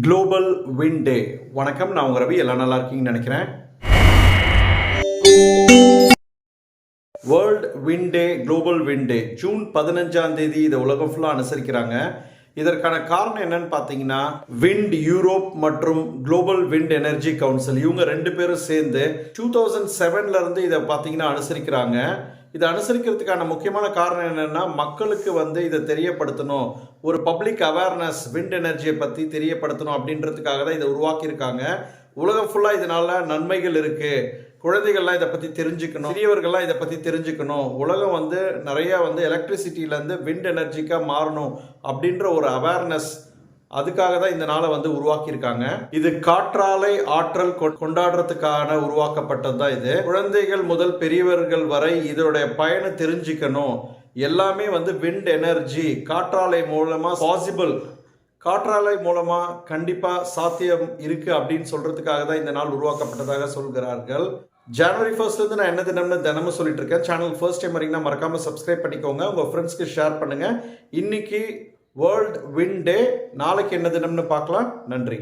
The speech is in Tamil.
குளோபல் வின் டே வணக்கம் நான் உங்க ரவி. எல்லாம் நல்லா இருக்கீங்கன்னு நினைக்கிறேன். World wind day global wind day June பதினஞ்சாம் தேதி இதை உலகம் ஃபுல்லாக அனுசரிக்கிறாங்க. இதற்கான காரணம் என்னன்னு பார்த்தீங்கன்னா விண்ட் யூரோப் மற்றும் குளோபல் விண்ட் எனர்ஜி கவுன்சில் இவங்க ரெண்டு பேரும் சேர்ந்து டூ தௌசண்ட் செவன்லேருந்து இதை பார்த்தீங்கன்னா அனுசரிக்கிறாங்க. இதை அனுசரிக்கிறதுக்கான முக்கியமான காரணம் என்னென்னா மக்களுக்கு வந்து இதை தெரியப்படுத்தணும். ஒரு பப்ளிக் அவேர்னஸ் விண்ட் எனர்ஜியை பற்றி தெரியப்படுத்தணும் அப்படின்றதுக்காக தான் இதை உருவாக்கியிருக்காங்க. உலகம் ஃபுல்லாக இதனால் நன்மைகள் இருக்குது குழந்தைகள்லாம் இதை பற்றி தெரிஞ்சுக்கணும். பெரியவர்கள்லாம் இதை பற்றி தெரிஞ்சுக்கணும். உலகம் வந்து நிறையா வந்து எலக்ட்ரிசிட்டியிலேருந்து விண்ட் எனர்ஜிக்காக மாறணும் அப்படின்ற ஒரு அவேர்னஸ் அதுக்காக தான் இந்த நாளை வந்து உருவாக்கியிருக்காங்க. இது காற்றாலை ஆற்றல் கொ- கொண்டாடுறதுக்கான உருவாக்கப்பட்டது தான் இது. குழந்தைகள் முதல் பெரியவர்கள் வரை இதோடைய பயனை தெரிஞ்சுக்கணும். எல்லாமே வந்து விண்ட் எனர்ஜி காற்றாலை மூலமா பாசிபிள் காற்றாலை மூலமா கண்டிப்பா சாத்தியம் இருக்கு அப்படின்னு சொல்றதுக்காக தான் இந்த நாள் உருவாக்கப்பட்டதாக சொல்கிறார்கள். ஜனவரி ஃபர்ஸ்ட்ல இருந்து நான் என்ன தினம்னு தினமும் சொல்லிட்டு இருக்கேன். சேனல் ஃபர்ஸ்ட் டைம் வரீங்கன்னா மறக்காம சப்ஸ்கிரைப் பண்ணிக்கோங்க. உங்க ஃப்ரெண்ட்ஸ்க்கு ஷேர் பண்ணுங்க. இன்னைக்கு வேர்ல்ட் வின் டே நாளைக்கு என்ன தினம்னு பார்க்கலாம். நன்றி.